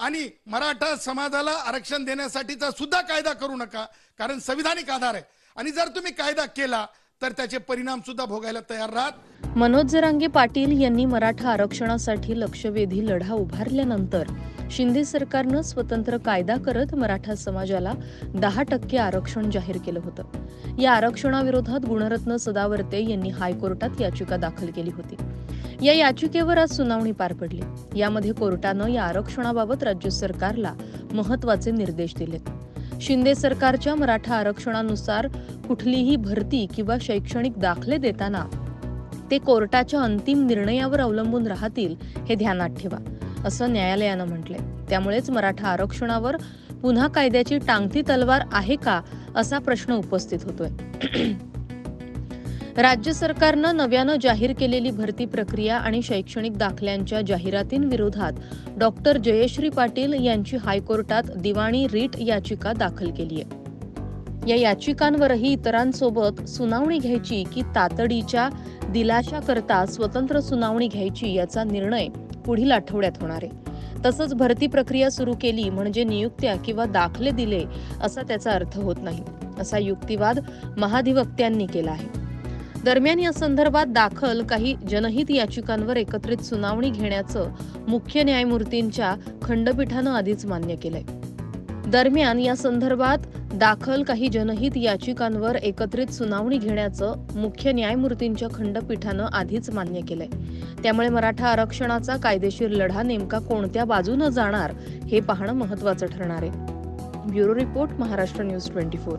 आणि मराठा समाजाला आरक्षण देण्यासाठीचा सुद्धा कायदा करू नका कारण संविधानिक आधार आहे. आणि जर तुम्ही कायदा केला तर त्याचे परिणाम सुद्धा भोगायला तयार राहत. मनोज जरांगे पाटील यांनी मराठा आरक्षणासाठी लक्षवेधी लढा उभारल्यानंतर शिंदे सरकारनं स्वतंत्र कायदा करत मराठा समाजाला दहा टक्के आरक्षण जाहीर केलं होतं. या आरक्षणाविरोधात गुणरत्न सदावर्ते यांनी हायकोर्टात याचिका दाखल केली होती. या याचिकेवर आज सुनावणी पार पडली. यामध्ये कोर्टानं या आरक्षणाबाबत राज्य सरकारला महत्त्वाचे निर्देश दिलेत. शिंदे सरकारच्या मराठा आरक्षणानुसार कुठलीही भरती किंवा शैक्षणिक दाखले देताना ते कोर्टाच्या अंतिम निर्णयावर अवलंबून राहतील हे ध्यानात ठेवा असं न्यायालयानं म्हटलंय. त्यामुळेच मराठा आरक्षणावर पुन्हा कायद्याची टांगती तलवार आहे का असा प्रश्न उपस्थित होतोय. राज्य सरकारनं नव्यानं जाहीर केलेली भरती प्रक्रिया आणि शैक्षणिक दाखल्यांच्या जाहिरातींविरोधात डॉक्टर जयश्री पाटील यांची हायकोर्टात दिवाणी रीट याचिका दाखल केली आहे या याचिकांवरही इतरांसोबत सुनावणी घ्यायची की तातडीच्या दिलाशाकरता स्वतंत्र सुनावणी घ्यायची याचा निर्णय पुढील आठवड्यात होणार आहे. तसंच भरती प्रक्रिया सुरू केली म्हणजे नियुक्त्या किंवा दाखले दिले असा त्याचा अर्थ होत नाही असा युक्तिवाद महाधिवक्त्यांनी केला आहे. दरम्यान या संदर्भात दाखल काही जनहित याचिकांवर एकत्रित सुनावणी घेण्याचं मुख्य न्यायमूर्तींच्या खंडपीठानं आधीच मान्य केलंय. दरम्यान या संदर्भात दाखल काही जनहित याचिकांवर एकत्रित सुनावणी घेण्याचं मुख्य न्यायमूर्तींच्या खंडपीठानं आधीच मान्य केलंय. त्यामुळे मराठा आरक्षणाचा कायदेशीर लढा नेमका कोणत्या बाजूनं जाणार हे पाहणं महत्वाचं ठरणार आहे. Bureau report Maharashtra news twenty four.